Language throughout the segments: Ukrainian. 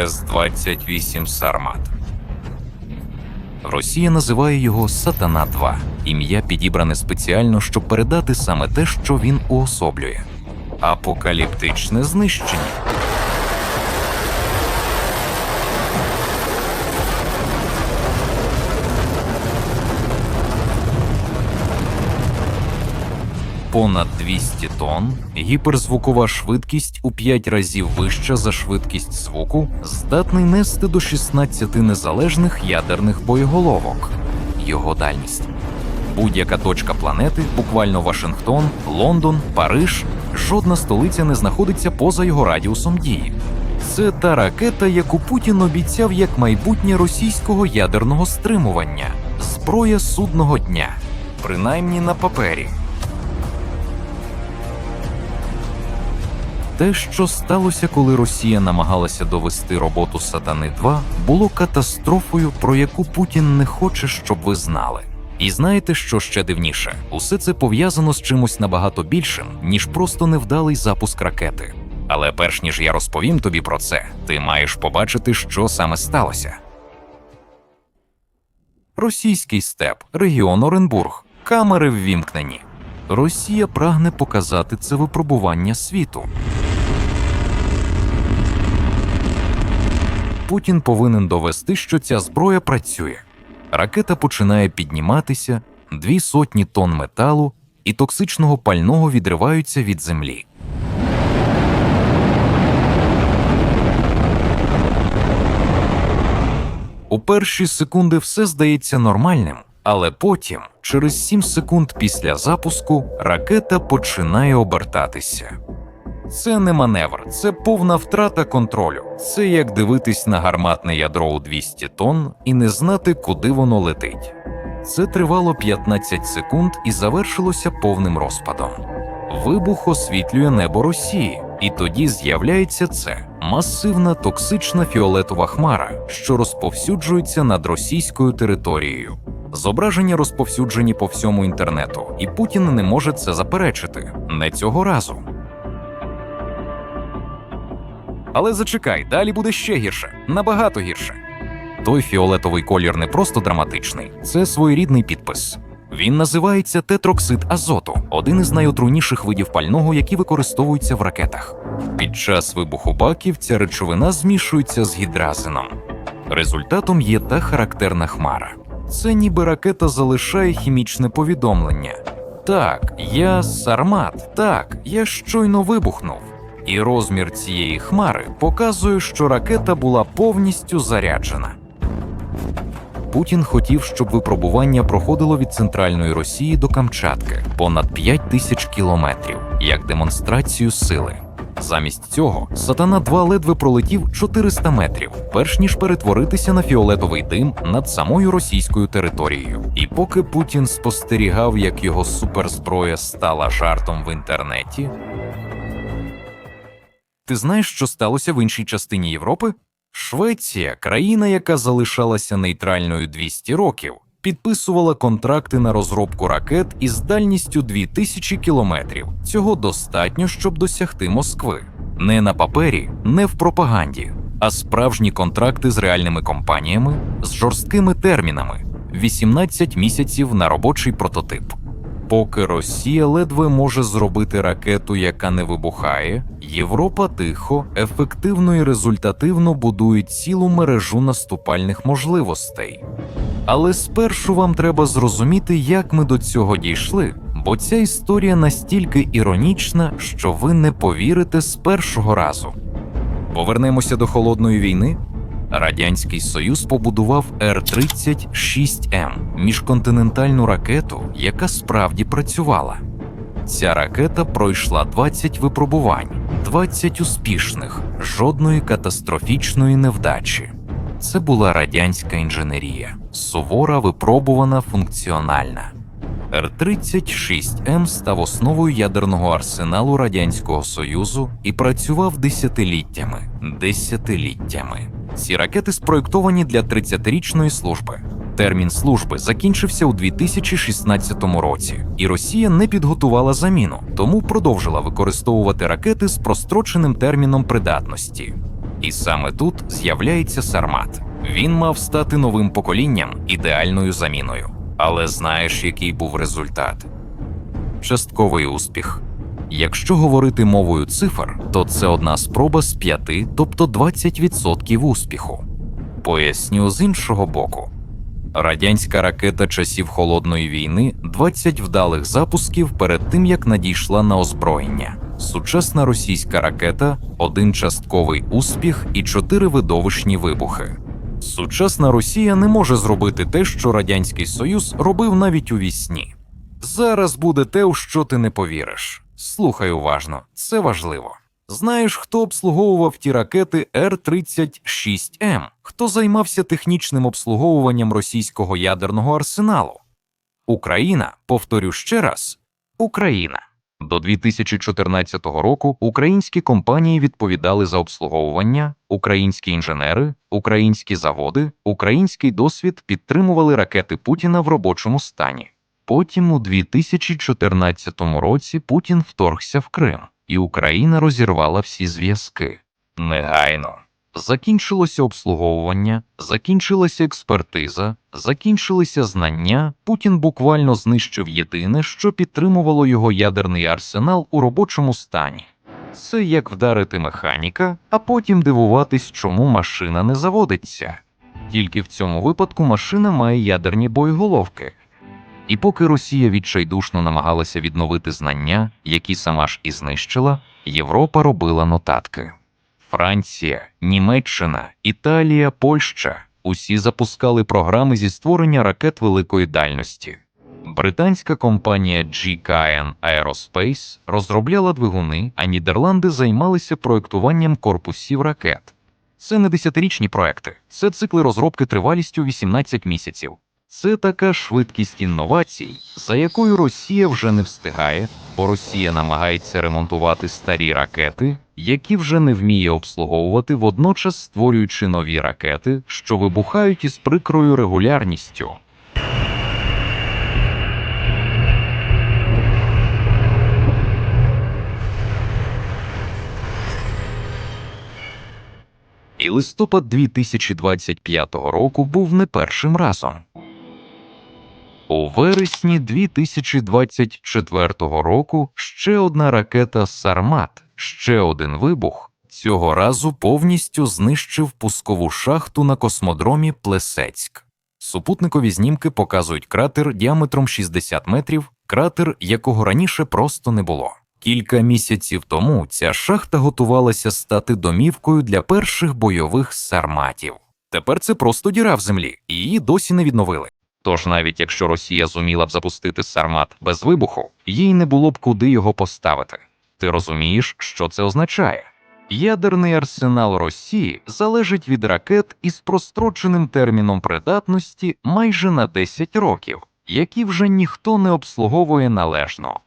С-28 Сармат. Росія називає його Сатана 2 ім'я підібране спеціально, щоб передати саме те, що він уособлює апокаліптичне знищення. Понад 200 тонн, гіперзвукова швидкість у 5 разів вища за швидкість звуку, здатний нести до 16 незалежних ядерних боєголовок. Його дальність. Будь-яка точка планети, буквально Вашингтон, Лондон, Париж, жодна столиця не знаходиться поза його радіусом дії. Це та ракета, яку Путін обіцяв як майбутнє російського ядерного стримування, зброя судного дня, принаймні на папері. Те, що сталося, коли Росія намагалася довести роботу Сатани 2, було катастрофою, про яку Путін не хоче, щоб ви знали. І знаєте, що ще дивніше? Усе це пов'язано з чимось набагато більшим, ніж просто невдалий запуск ракети. Але перш ніж я розповім тобі про це, ти маєш побачити, що саме сталося. Російський степ, регіон Оренбург, камери ввімкнені. Росія прагне показати це випробування світу. Путін повинен довести, що ця зброя працює. Ракета починає підніматися, дві сотні тонн металу і токсичного пального відриваються від землі. У перші секунди все здається нормальним, але потім, через 7 секунд після запуску, ракета починає обертатися. Це не маневр, це повна втрата контролю. Це як дивитись на гарматне ядро у 200 тонн і не знати, куди воно летить. Це тривало 15 секунд і завершилося повним розпадом. Вибух освітлює небо Росії, і тоді з'являється це масивна токсична фіолетова хмара, що розповсюджується над російською територією. Зображення розповсюджені по всьому інтернету, і Путін не може це заперечити не цього разу. Але зачекай, далі буде ще гірше, набагато гірше. Той фіолетовий колір не просто драматичний, це своєрідний підпис. Він називається тетроксид азоту, один із найотруйніших видів пального, які використовуються в ракетах. Під час вибуху баків ця речовина змішується з гідразином. Результатом є та характерна хмара. Це ніби ракета залишає хімічне повідомлення. Так, я сармат, так, я щойно вибухнув. І розмір цієї хмари показує, що ракета була повністю заряджена. Путін хотів, щоб випробування проходило від центральної Росії до Камчатки понад 5 тисяч кілометрів, як демонстрацію сили. Замість цього Сатана 2 ледве пролетів 400 метрів, перш ніж перетворитися на фіолетовий дим над самою російською територією. І поки Путін спостерігав, як його суперзброя стала жартом в інтернеті. Ти знаєш, що сталося в іншій частині Європи? Швеція, країна, яка залишалася нейтральною 200 років, підписувала контракти на розробку ракет із дальністю 2000 кілометрів. Цього достатньо, щоб досягти Москви. Не на папері, не в пропаганді, а справжні контракти з реальними компаніями, з жорсткими термінами 18 місяців на робочий прототип. Поки Росія ледве може зробити ракету, яка не вибухає, Європа тихо, ефективно і результативно будує цілу мережу наступальних можливостей. Але спершу вам треба зрозуміти, як ми до цього дійшли, бо ця історія настільки іронічна, що ви не повірите з першого разу. Повернемося до холодної війни. Радянський Союз побудував Р-36М міжконтинентальну ракету, яка справді працювала. Ця ракета пройшла 20 випробувань, 20 успішних, жодної катастрофічної невдачі. Це була радянська інженерія, сувора, випробувана, функціональна. Р-36М став основою ядерного арсеналу Радянського Союзу і працював десятиліттями. Десятиліттями. Ці ракети спроєктовані для 30-річної служби. Термін служби закінчився у 2016 році, і Росія не підготувала заміну, тому продовжила використовувати ракети з простроченим терміном придатності. І саме тут з'являється Сармат. Він мав стати новим поколінням, ідеальною заміною. Але знаєш, який був результат? Частковий успіх. Якщо говорити мовою цифр, то це одна спроба з п'яти, тобто 20% успіху. Поясню з іншого боку. Радянська ракета часів холодної війни 20 вдалих запусків перед тим як надійшла на озброєння. Сучасна російська ракета один частковий успіх і чотири видовищні вибухи. Сучасна Росія не може зробити те, що Радянський Союз робив навіть у вісні. Зараз буде те, у що ти не повіриш. Слухай уважно, це важливо. Знаєш, хто обслуговував ті ракети Р-36М? Хто займався технічним обслуговуванням російського ядерного арсеналу? Україна, повторю ще раз, Україна. До 2014 року українські компанії відповідали за обслуговування, українські інженери, українські заводи, український досвід підтримували ракети Путіна в робочому стані. Потім у 2014 році Путін вторгся в Крим, і Україна розірвала всі зв'язки. Негайно. Закінчилося обслуговування, закінчилася експертиза, закінчилися знання. Путін буквально знищив єдине, що підтримувало його ядерний арсенал у робочому стані. Це як вдарити механіка, а потім дивуватись, чому машина не заводиться. Тільки в цьому випадку машина має ядерні боєголовки. І поки Росія відчайдушно намагалася відновити знання, які сама ж і знищила, Європа робила нотатки. Франція, Німеччина, Італія, Польща усі запускали програми зі створення ракет великої дальності. Британська компанія GKN Aerospace розробляла двигуни, а Нідерланди займалися проектуванням корпусів ракет. Це не десятирічні проекти, це цикли розробки тривалістю 18 місяців. Це така швидкість інновацій, за якою Росія вже не встигає, бо Росія намагається ремонтувати старі ракети, які вже не вміє обслуговувати, водночас створюючи нові ракети, що вибухають із прикрою регулярністю. І листопад 2025 року був не першим разом. У вересні 2024 року ще одна ракета Сармат, ще один вибух. Цього разу повністю знищив пускову шахту на космодромі Плесецьк. Супутникові знімки показують кратер діаметром 60 метрів, кратер, якого раніше просто не було. Кілька місяців тому ця шахта готувалася стати домівкою для перших бойових сарматів. Тепер це просто діра в землі, і її досі не відновили. Тож навіть якщо Росія зуміла б запустити сармат без вибуху, їй не було б куди його поставити. Ти розумієш, що це означає? Ядерний арсенал Росії залежить від ракет із простроченим терміном придатності майже на 10 років, які вже ніхто не обслуговує належно.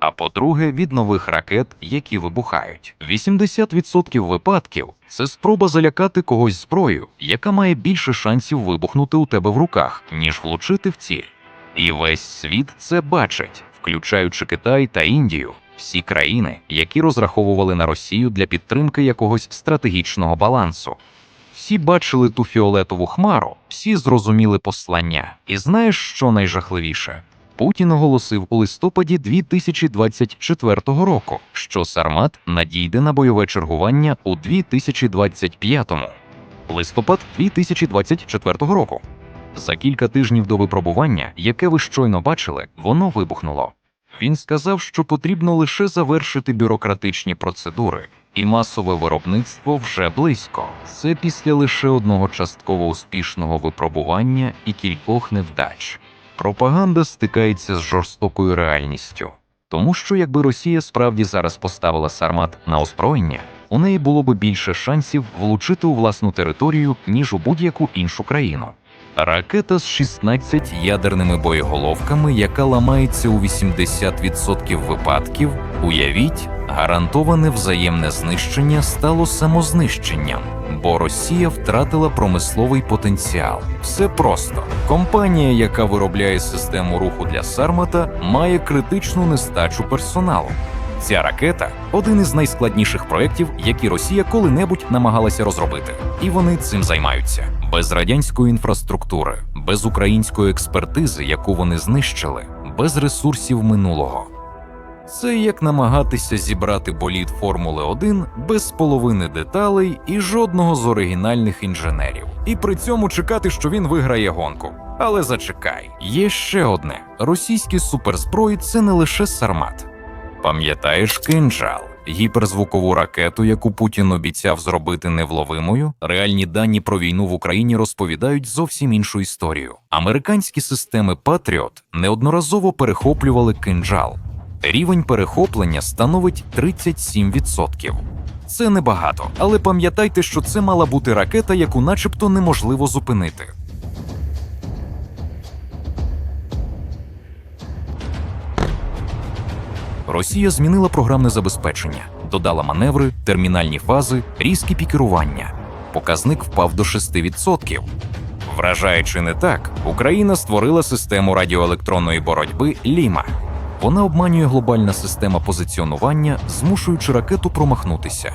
А по-друге, від нових ракет, які вибухають. 80% випадків це спроба залякати когось зброєю, яка має більше шансів вибухнути у тебе в руках, ніж влучити в ціль. І весь світ це бачить, включаючи Китай та Індію, всі країни, які розраховували на Росію для підтримки якогось стратегічного балансу. Всі бачили ту фіолетову хмару, всі зрозуміли послання. І знаєш, що найжахливіше? Путін оголосив у листопаді 2024 року, що Сармат надійде на бойове чергування у 2025-му. Листопад 2024 року. За кілька тижнів до випробування, яке ви щойно бачили, воно вибухнуло. Він сказав, що потрібно лише завершити бюрократичні процедури, і масове виробництво вже близько. Це після лише одного частково успішного випробування і кількох невдач. Пропаганда стикається з жорстокою реальністю, тому що якби Росія справді зараз поставила Сармат на озброєння, у неї було б більше шансів влучити у власну територію, ніж у будь-яку іншу країну. Ракета з 16 ядерними боєголовками, яка ламається у 80% випадків, уявіть, гарантоване взаємне знищення стало самознищенням, бо Росія втратила промисловий потенціал. Все просто. Компанія, яка виробляє систему руху для Сармата, має критичну нестачу персоналу. Ця ракета один із найскладніших проєктів, які Росія коли-небудь намагалася розробити, і вони цим займаються. Без радянської інфраструктури, без української експертизи, яку вони знищили, без ресурсів минулого. Це як намагатися зібрати болід Формули 1 без половини деталей і жодного з оригінальних інженерів, і при цьому чекати, що він виграє гонку. Але зачекай, є ще одне: російські суперзброї це не лише сармат. Пам'ятаєш кинджал, гіперзвукову ракету, яку Путін обіцяв зробити невловимою? Реальні дані про війну в Україні розповідають зовсім іншу історію. Американські системи Патріот неодноразово перехоплювали кинджал. Рівень перехоплення становить 37%. Це небагато, але пам'ятайте, що це мала бути ракета, яку начебто неможливо зупинити. Росія змінила програмне забезпечення, додала маневри, термінальні фази, різкі пікерування. Показник впав до 6%. Вражаючи не так, Україна створила систему радіоелектронної боротьби Ліма. Вона обманює глобальна система позиціонування, змушуючи ракету промахнутися.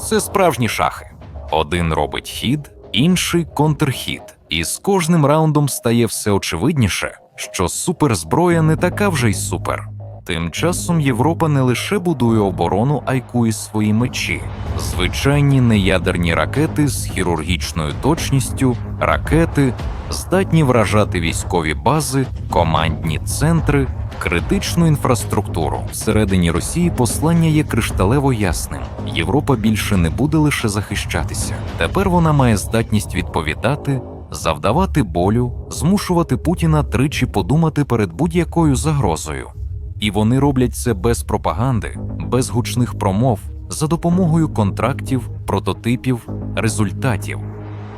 Це справжні шахи. Один робить хід, інший контрхід. І з кожним раундом стає все очевидніше, що суперзброя не така вже й супер. Тим часом Європа не лише будує оборону, а й кує свої мечі. Звичайні неядерні ракети з хірургічною точністю, ракети, здатні вражати військові бази, командні центри, критичну інфраструктуру. Всередині Росії послання є кришталево ясним. Європа більше не буде лише захищатися. Тепер вона має здатність відповідати, завдавати болю, змушувати Путіна тричі подумати перед будь-якою загрозою. І вони роблять це без пропаганди, без гучних промов, за допомогою контрактів, прототипів, результатів.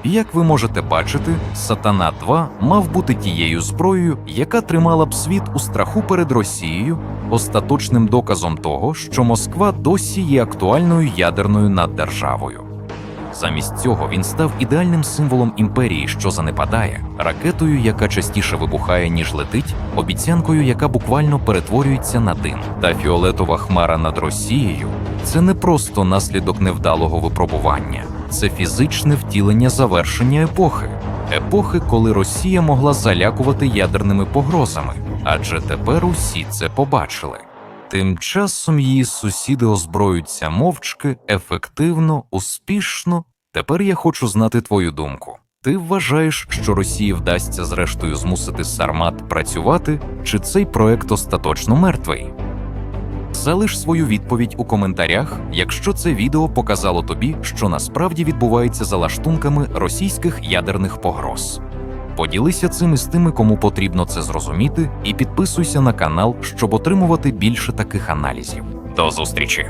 Як ви можете бачити, Сатана 2 мав бути тією зброєю, яка тримала б світ у страху перед Росією, остаточним доказом того, що Москва досі є актуальною ядерною наддержавою. Замість цього він став ідеальним символом імперії, що занепадає, ракетою, яка частіше вибухає, ніж летить, обіцянкою, яка буквально перетворюється на дим. Та фіолетова хмара над Росією це не просто наслідок невдалого випробування, це фізичне втілення завершення епохи. Епохи, коли Росія могла залякувати ядерними погрозами, адже тепер усі це побачили. Тим часом її сусіди озброюються мовчки, ефективно, успішно. Тепер я хочу знати твою думку. Ти вважаєш, що Росії вдасться зрештою змусити Сармат працювати, чи цей проект остаточно мертвий? Залиш свою відповідь у коментарях, якщо це відео показало тобі, що насправді відбувається за лаштунками російських ядерних погроз. Поділися цим із тими, кому потрібно це зрозуміти, і підписуйся на канал, щоб отримувати більше таких аналізів. До зустрічі!